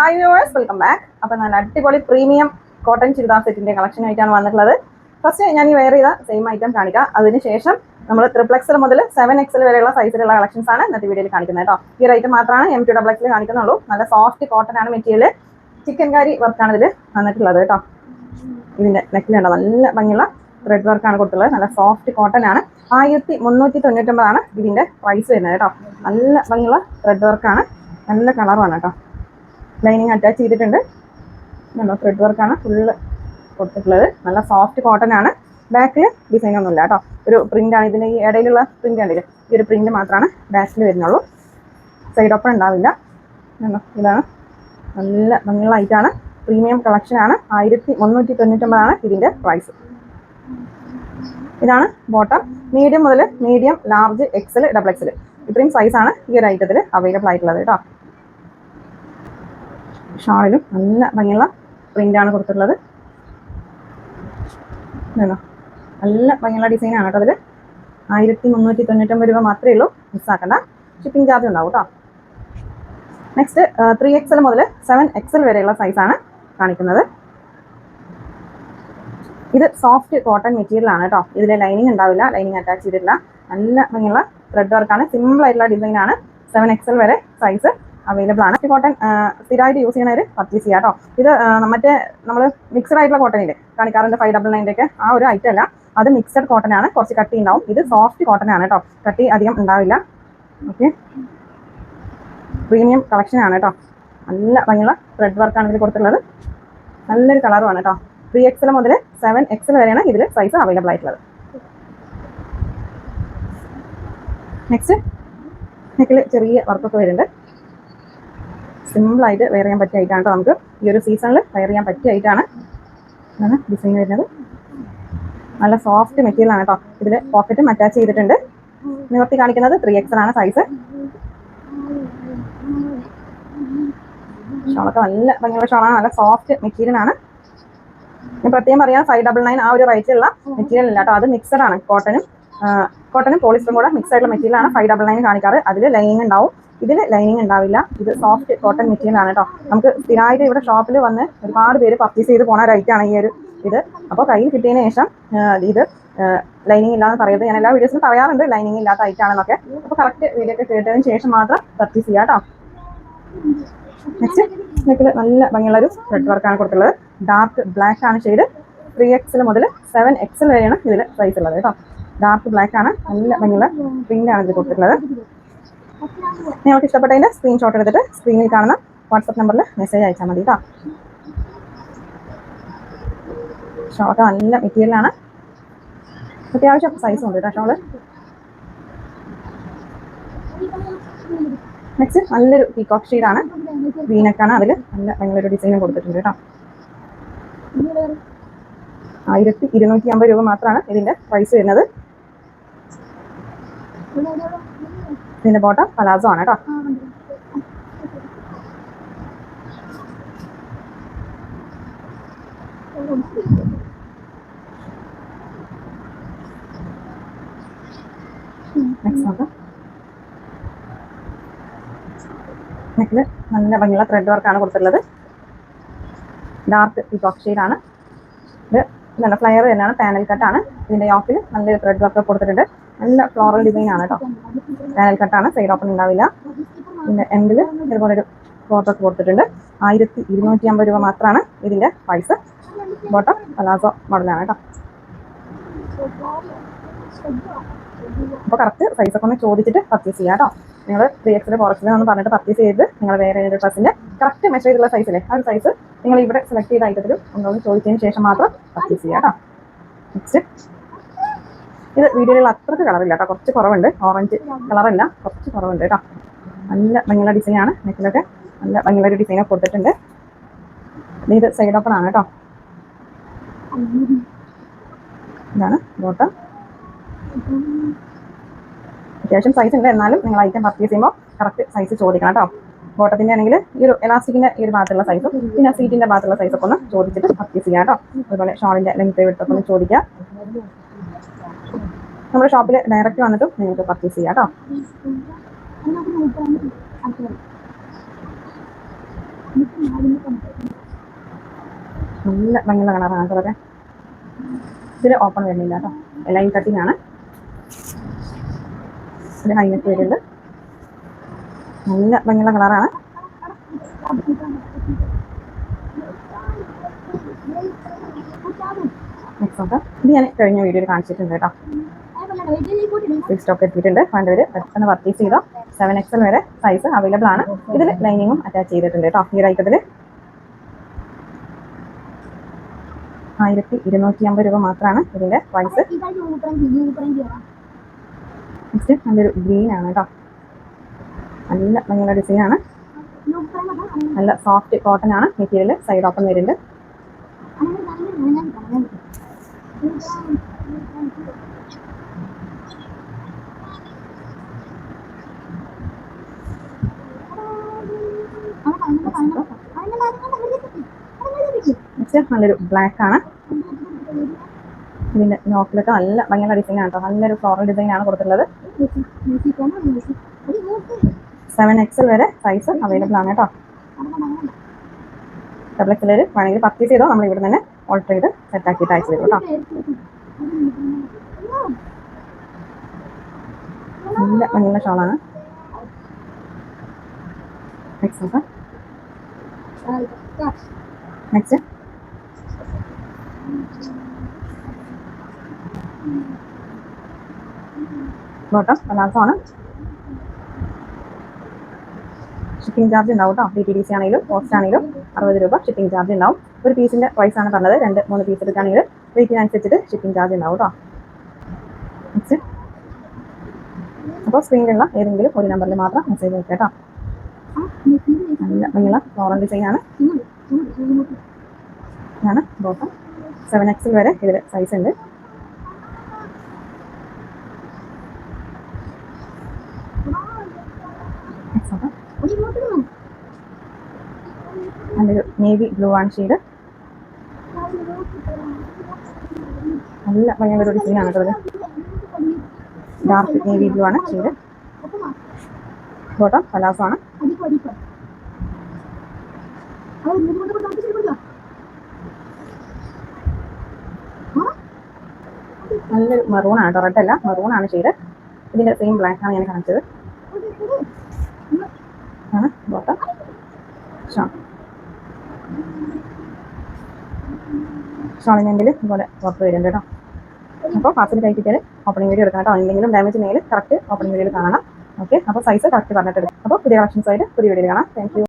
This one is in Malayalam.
ഹായ് വ്യൂവേഴ്സ് വെൽക്കം ബാക്ക് അപ്പോൾ നല്ല അടിപൊളി പ്രീമിയം കോട്ടൺ ചുരിദാർ സെറ്റിന്റെ കളക്ഷൻ ആയിട്ടാണ് വന്നിട്ടുള്ളത്. ഫസ്റ്റ് ഞാൻ ഈ വെയർ ചെയ്ത സെയിം ഐറ്റം കാണിക്കാം. അതിനുശേഷം നമ്മൾ ട്രിപ്പിൾ എക്സൽ മുതൽ സെവൻ എക്സൽ വരെയുള്ള സൈസിലുള്ള കളക്ഷൻസ് ആണ് ഇന്നത്തെ വീഡിയോയിൽ കാണിക്കുന്നത് കേട്ടോ. ഈ ഒരു മാത്രമാണ് എം ടു ഡബിൾ എക്സിൽ കാണിക്കുന്നുള്ളൂ. നല്ല സോഫ്റ്റ് കോട്ടൺ ആണ് മെറ്റീരിയൽ ചിക്കൻ കാരി വർക്കാണ് ഇതിൽ വന്നിട്ടുള്ളത് കേട്ടോ. ഇതിന്റെ നെക്കിലുണ്ടോ നല്ല ഭംഗിയുള്ള ത്രെഡ് വർക്കാണ് കൊടുത്തുള്ളത് നല്ല സോഫ്റ്റ് കോട്ടൺ ആണ്. ആയിരത്തി മുന്നൂറ്റി തൊണ്ണൂറ്റൊമ്പതാണ് ഇതിന്റെ പ്രൈസ് വരുന്നത് കേട്ടോ. നല്ല ഭംഗിയുള്ള ത്രെഡ് വർക്കാണ് നല്ല കളറുമാണ് കേട്ടോ. ലൈനിങ് അറ്റാച്ച് ചെയ്തിട്ടുണ്ട്. നല്ല ത്രെഡ് വർക്കാണ് ഫുള്ള് കൊടുത്തിട്ടുള്ളത്. നല്ല സോഫ്റ്റ് കോട്ടൺ ആണ്. ബാക്കിൽ ഡിസൈൻ ഒന്നുമില്ല കേട്ടോ. ഒരു പ്രിന്റ് ഇതിന് ഈ ഇടയിലുള്ള പ്രിന്റ് ആണെങ്കിൽ ഈ ഒരു പ്രിന്റ് മാത്രമാണ് ബാക്കിൽ വരുന്നുള്ളൂ. സൈഡ് ഓപ്പൺ ഉണ്ടാവില്ല. ഇതാണ്. നല്ല ഭംഗിയുള്ള ഐറ്റാണ് പ്രീമിയം കളക്ഷൻ ആണ്. ആയിരത്തി മുന്നൂറ്റി തൊണ്ണൂറ്റൊമ്പതാണ് ഇതിന്റെ പ്രൈസ് ഇതാണ് ബോട്ടം മീഡിയം മുതൽ medium large XL double XL ഇത്രയും സൈസാണ് ഈ ഒരു ഐറ്റത്തിൽ അവൈലബിൾ ആയിട്ടുള്ളത് കേട്ടോ. ഷാളിലും നല്ല ഭംഗിയുള്ള പ്രിന്റാണ് കൊടുത്തിട്ടുള്ളത്? നല്ല ഭംഗിയുള്ള ഡിസൈനാണ് കേട്ടോ അതിൽ ആയിരത്തി മുന്നൂറ്റി തൊണ്ണൂറ്റൊമ്പത് രൂപ മാത്രമേ ഉള്ളൂ മിസ്സാക്കണ്ട ഷിപ്പിംഗ് ചാർജ് ഉണ്ടാവും കേട്ടോ. നെക്സ്റ്റ് ത്രീ എക്സൽ മുതൽ സെവൻ എക്സൽ വരെയുള്ള സൈസാണ് കാണിക്കുന്നത്. ഇത് സോഫ്റ്റ് കോട്ടൺ മെറ്റീരിയൽ ആണ് കേട്ടോ. ഇതിൽ ലൈനിങ് ഉണ്ടാവില്ല ലൈനിങ് അറ്റാച്ച് ചെയ്തിട്ടില്ല. നല്ല ഭംഗിയുള്ള ത്രെഡ് വർക്കാണ് സിമ്പിൾ ആയിട്ടുള്ള ഡിസൈനാണ് സെവൻ എക്സൽ വരെ സൈസ് അവൈലബിൾ ആണ്. കോട്ടൺ സ്ഥിരമായിട്ട് യൂസ് ചെയ്യണവർ പർച്ചേസ് ചെയ്യാം കേട്ടോ ഇത് മറ്റേ നമ്മൾ മിക്സഡ് ആയിട്ടുള്ള കോട്ടൺ ഇല്ലേ? കാണിക്കാറുണ്ട് ഫൈവ് ഡബിൾ നയന്റെ ഒക്കെ ആ ഒരു ഐറ്റം അല്ല. അത് മിക്സഡ് കോട്ടൺ ആണ്. കുറച്ച് കട്ടി ഉണ്ടാവും ഇത് സോഫ്റ്റ് കോട്ടൺ ആണ് കേട്ടോ കട്ടി അധികം ഉണ്ടാവില്ല ഓക്കെ പ്രീമിയം കളക്ഷൻ ആണ് കേട്ടോ നല്ല ഭംഗിയുള്ള ത്രെഡ് ആണ് ഇതിൽ കൊടുത്തിട്ടുള്ളത്. നല്ലൊരു കളറുമാണ് കേട്ടോ ത്രീ എക്സൽ മുതൽ സെവൻ എക്സൽ വരെയാണ് ഇതിൽ സൈസ് അവൈലബിൾ ആയിട്ടുള്ളത്. നെക്സ്റ്റ് നെക്കിൽ ചെറിയ വർക്കൊക്കെ വരുന്നുണ്ട്. സിമ്പിളായിട്ട് വെയർ ചെയ്യാൻ പറ്റിയ കേട്ടോ നമുക്ക് ഈ ഒരു സീസണിൽ വെയർ ചെയ്യാൻ പറ്റിയ ഐറ്റാണ് ഇതാണ് ഡിസൈൻ വരുന്നത്. നല്ല സോഫ്റ്റ് മെറ്റീരിയൽ ആണ് കേട്ടോ ഇതിൽ പോക്കറ്റും അറ്റാച്ച് ചെയ്തിട്ടുണ്ട്. നിവർത്തി കാണിക്കുന്നത് ത്രീ എക്സൽ ആണ് സൈസ് ഷോളൊക്കെ നല്ല ഭംഗിയുള്ള ഷോളാണ് നല്ല സോഫ്റ്റ് മെറ്റീരിയൽ ആണ്. ഞാൻ പ്രത്യേകം പറയാം ഫൈവ് ഡബിൾ നയൻ ആ ഒരു റേറ്റിലുള്ള മെറ്റീരിയൽ ഇല്ല കേട്ടോ അത് മിക്സഡ് ആണ്. കോട്ടനും കോട്ടനും പോളിസ്റ്ററും കൂടെ മിക്സ് ആയിട്ടുള്ള മെറ്റീരിയൽ ആണ് ഫൈവ് ഡബിൾ നയൻ കാണിക്കാറ്. അതിൽ ലൈനിങ് ഉണ്ടാവും. ഇതിൽ ലൈനിങ് ഉണ്ടാവില്ല. ഇത് സോഫ്റ്റ് കോട്ടൺ മെറ്റീരിയൽ ആണ് കേട്ടോ നമുക്ക് സ്ഥിരമായിട്ട് ഇവിടെ ഷോപ്പിൽ വന്ന് ഒരുപാട് പേര് പർച്ചേസ് ചെയ്ത് പോണ ആണ് ഈ ഒരു ഇത്. അപ്പോൾ കയ്യിൽ കിട്ടിയതിന് ശേഷം ഇത് ലൈനിങ് ഇല്ലാന്ന് പറയുന്നത് ഞാൻ എല്ലാ വീഡിയോസിലും പറയാറുണ്ട്. ലൈനിങ് ഇല്ലാത്ത ഐറ്റം ആണെന്നൊക്കെ. അപ്പോൾ കറക്റ്റ് വീഡിയോ ഒക്കെ കേട്ടതിന് ശേഷം മാത്രം പർച്ചേസ് ചെയ്യാം കേട്ടോ നെക്സ്റ്റ് നെക്കിൽ നല്ല ഭംഗിയുള്ള ഒരു ത്രെഡ് വർക്കാണ് കൊടുത്തിട്ടുള്ളത്. ഡാർക്ക് ബ്ലാക്ക് ആണ് ഷെയ്ഡ് ത്രീ എക്സൽ മുതൽ സെവൻ എക്സൽ വരെയാണ് ഇതിൽ പ്രൈസ് ഉള്ളത് കേട്ടോ ഡാർക്ക് ബ്ലാക്ക് ആണ്. നല്ല ഭംഗിയുള്ള പ്രിന്റ് ആണ് ഇത് കൊടുത്തിട്ടുള്ളത്. നിങ്ങൾക്ക് ഇഷ്ടപ്പെട്ടതിന്റെ സ്ക്രീൻഷോട്ട് എടുത്തിട്ട് സ്ക്രീനിൽ കാണുന്ന വാട്സപ്പ് നമ്പറിൽ മെസ്സേജ് അയച്ചാൽ മതി കേട്ടോ ഷോട്ട് നല്ല മെറ്റീരിയലാണ് അത്യാവശ്യം സൈസും ഉണ്ട് കേട്ടോ ഷോൾ. നെക്സ്റ്റ് നല്ലൊരു പീകോക്ക് ഷെയ്ഡാണ് വീനക്കാണ് അതിൽ നല്ല ഭയങ്കര ഡിസൈനും കൊടുത്തിട്ടുണ്ട് കേട്ടോ ആയിരത്തി ഇരുന്നൂറ്റി അമ്പത് രൂപ മാത്രമാണ് ഇതിന്റെ പ്രൈസ് വരുന്നത്. ഇതിന്റെ ബോട്ടം പലാസോ ആണ് കേട്ടോ നല്ല ഭംഗിയുള്ള ത്രെഡ് വർക്കാണ് കൊടുത്തിട്ടുള്ളത്. ഡാർക്ക് ഈ ഷെയ്ഡാണ് ഇത് നല്ല ഫ്ലയർ തന്നെയാണ് പാനൽ കട്ടാണ് ഇതിന്റെ യോക്കിൽ നല്ലൊരു ത്രെഡ് വർക്ക് കൊടുത്തിട്ടുണ്ട്. നല്ല ഫ്ലോറൽ ഡിസൈൻ ആണ് കേട്ടോ ചാനൽ കട്ടാണ് സൈഡ് ഓപ്പൺ ഉണ്ടാവില്ല. പിന്നെ എൻഡിൽ ഇതുപോലെ ഒരു ഫോട്ടോ കൊടുത്തിട്ടുണ്ട്. ആയിരത്തി ഇരുന്നൂറ്റി അമ്പത് രൂപ മാത്രമാണ് ഇതിന്റെ പ്രൈസ് ബോട്ടം പലാസോ മോഡലാണ് കേട്ടോ അപ്പോൾ കറക്റ്റ് സൈസൊക്കെ ഒന്ന് ചോദിച്ചിട്ട് പർച്ചേസ് ചെയ്യാം കേട്ടോ നിങ്ങൾ ത്രീ എക്സിൽ ഫോർ ഒന്ന് പറഞ്ഞിട്ട് പർച്ചേസ് ചെയ്ത് നിങ്ങൾ വേറെ ഏത് ഡ്രസ്സിന്റെ കറക്റ്റ് മെഷർ ചെയ്തുള്ള സൈസിലെ ആ ഒരു സൈസ് നിങ്ങൾ ഇവിടെ സെലക്ട് ചെയ്ത ഐറ്റത്തിലും ഒന്നൊന്ന് ചോദിച്ചതിന് ശേഷം മാത്രം പർച്ചേസ് ചെയ്യാം കേട്ടോ നെക്സ്റ്റ് ഇത് വീഡിയോയിൽ അത്രയ്ക്ക് കളറില്ല കേട്ടോ. കുറച്ച് കുറവുണ്ട്. ഓറഞ്ച് കളറല്ല കുറച്ച് കുറവുണ്ട് കേട്ടോ. നല്ല ഭംഗിയുള്ള ഡിസൈനാണ് നെക്കിലൊക്കെ നല്ല ഭംഗിയുള്ള ഒരു ഡിസൈനൊക്കെ കൊടുത്തിട്ടുണ്ട്. ഇത് സൈഡ് ഓപ്പൺ ആണ് കേട്ടോ. ഇതാണ് ബോട്ടം അത്യാവശ്യം സൈസ് ഉണ്ട്. എന്നാലും നിങ്ങൾ ഐറ്റം പർച്ചേസ് ചെയ്യുമ്പോൾ കറക്റ്റ് സൈസ് ചോദിക്കണം കേട്ടോ. ബോട്ടത്തിന്റെ ആണെങ്കിൽ ഈ ഒരു എലാസ്റ്റിക്കിന്റെ ഈ ഒരു ഭാഗത്തുള്ള സൈസും പിന്നെ സീറ്റിന്റെ ഭാഗത്തുള്ള സൈസൊക്കെ ഒന്ന് ചോദിച്ചിട്ട് പർച്ചേസ് ചെയ്യാം കേട്ടോ. അതുപോലെ ഷോളിന്റെ ലെങ്ത് എടുത്തൊക്കെ ഒന്ന് ചോദിക്കാം. നമ്മുടെ ഷോപ്പിൽ ഡയറക്റ്റ് വന്നിട്ടും നിങ്ങൾക്ക് പർച്ചേസ് ചെയ്യാം കേട്ടോ നല്ല ഭംഗിയുള്ള കളറാണ് അതൊക്കെ. ഇതിൽ ഓപ്പൺ വരുന്നില്ല കേട്ടോ ലൈൻ കട്ടിംഗ് ആണ്. ഇത് ഹൈനെറ്റ് വരുന്നുണ്ട്. നല്ല ഭംഗിയുള്ള കളറാണ് ഇത് ഞാൻ കഴിഞ്ഞ വീഡിയോയിൽ കാണിച്ചിട്ടുണ്ട് കേട്ടോ സിക്സ് സ്റ്റോക്ക് എത്തിയിട്ടുണ്ട്. വേണ്ടവർ പെട്ടെന്ന് പർച്ചേസ് ചെയ്തോ? സെവൻ എക്സൽ വരെ സൈസ് അവൈലബിൾ ആണ്. ഇതിൽ ലൈനിങ്ങും അറ്റാച്ച് ചെയ്തിട്ടുണ്ട് കേട്ടോ. ഈ റൈറ്റത്തിൽ ആയിരത്തി ഇരുന്നൂറ്റി അമ്പത് രൂപ മാത്രമാണ് ഇതിന്റെ പ്രൈസ് നെക്സ്റ്റ് നല്ലൊരു ഗ്രീൻ ആണ് കേട്ടോ. നല്ല ഭംഗിയുള്ള ഡിസൈൻ ആണ്. നല്ല സോഫ്റ്റ് കോട്ടൺ ആണ് മെറ്റീരിയൽ സൈഡ് ഓപ്പൺ വരുന്നുണ്ട് നെക്സ്റ്റ് നല്ലൊരു ബ്ലാക്ക് ആണ്. ഇതിന്റെ നോക്കിലൊക്കെ നല്ല ഭംഗിയുള്ള ഡിസൈൻ ആണ് കേട്ടോ നല്ലൊരു ഫ്ലോറൽ ഡിസൈൻ ആണ് കൊടുത്തിട്ടുള്ളത്. സെവൻ എക്സൽ വരെ സൈസ് അവൈലബിൾ ആണ് കേട്ടോ ഡബിൾ എക്സൽ വേണമെങ്കിൽ പർച്ചേസ് ചെയ്തോ. നമ്മൾ ഇവിടെ തന്നെ ഓൾട്ടർ ചെയ്ത് സെറ്റ് ആക്കിയിട്ട് അയച്ചു തരും കേട്ടോ നല്ല ഭംഗിയുള്ള ഷോളാണ് എക്സ് നോക്കാം. നെക്സ്റ്റ് ബോട്ടം പലാസോ ആണ് ഷിപ്പിംഗ് ചാർജ് ഉണ്ടാവും കേട്ടോ ഡി ടി ഡി സി ആണെങ്കിലും പോസ്റ്റ് ആണെങ്കിലും അറുപത് രൂപ ഷിപ്പിംഗ് ചാർജ് ഉണ്ടാവും. ഒരു പീസിന്റെ പ്രൈസ് ആണ് പറഞ്ഞത്. രണ്ട് മൂന്ന് പീസ് എടുക്കുകയാണെങ്കിൽ വെയിറ്റിനനുസരിച്ചിട്ട് ഷിപ്പിംഗ് ചാർജ് ഉണ്ടാവും കേട്ടോ നെക്സ്റ്റ് അപ്പോൾ സ്ക്രീനിലുള്ള ഏതെങ്കിലും ഒരു നമ്പറിൽ മാത്രം മെസ്സേജ് അയക്കാം കേട്ടോ നല്ല നീള ഫ്ലോറൽ ഡിസൈൻ ആണ്. ഇതാണ് ബോട്ടം സെവൻ എക്സിൽ വരെ ഇതിൽ സൈസ് ഉണ്ട്. നല്ലൊരു നേവി ബ്ലൂ ആണ് ഷെയ്ഡ് നല്ല ഭയങ്കര ഒരു ഡിസൈൻ ആണ് കേട്ടോ ഡാർക്ക് നേവി ബ്ലൂ ആണ് ഷെയ്ഡ് ബോട്ടം പലാസോ ആണ്. നല്ലൊരു മെറൂൺ ആണ് കേട്ടോ റെഡ് അല്ല. മെറൂൺ ആണ് ഷെയ്ഡ് ഇതിന്റെ സെയിം ബ്ലാക്ക് ആണ് ഞാൻ കാണിച്ചത്. ആണ് ബോട്ടം ഷോ ഷോളിനെങ്കിൽ ഇതുപോലെ പുറത്ത് വരുന്നുണ്ട് കേട്ടോ അപ്പോൾ പാസിൽ കഴിക്കിട്ടാൽ ഓപ്പണിംഗ് വീഡിയോ എടുക്കണം കേട്ടോ എന്തെങ്കിലും ഡാമേജ് ഉണ്ടെങ്കിൽ കറക്റ്റ് ഓപ്പണിംഗ് വീഡിയോയിൽ കാണണം. ഓക്കെ അപ്പോൾ സൈസ് കറക്റ്റ് പറഞ്ഞിട്ടുണ്ട്. എടുക്കും അപ്പോൾ പുതിയ കളക്ഷൻസ് ആയിട്ട് പുതിയ വീഡിയോ കാണാം. താങ്ക്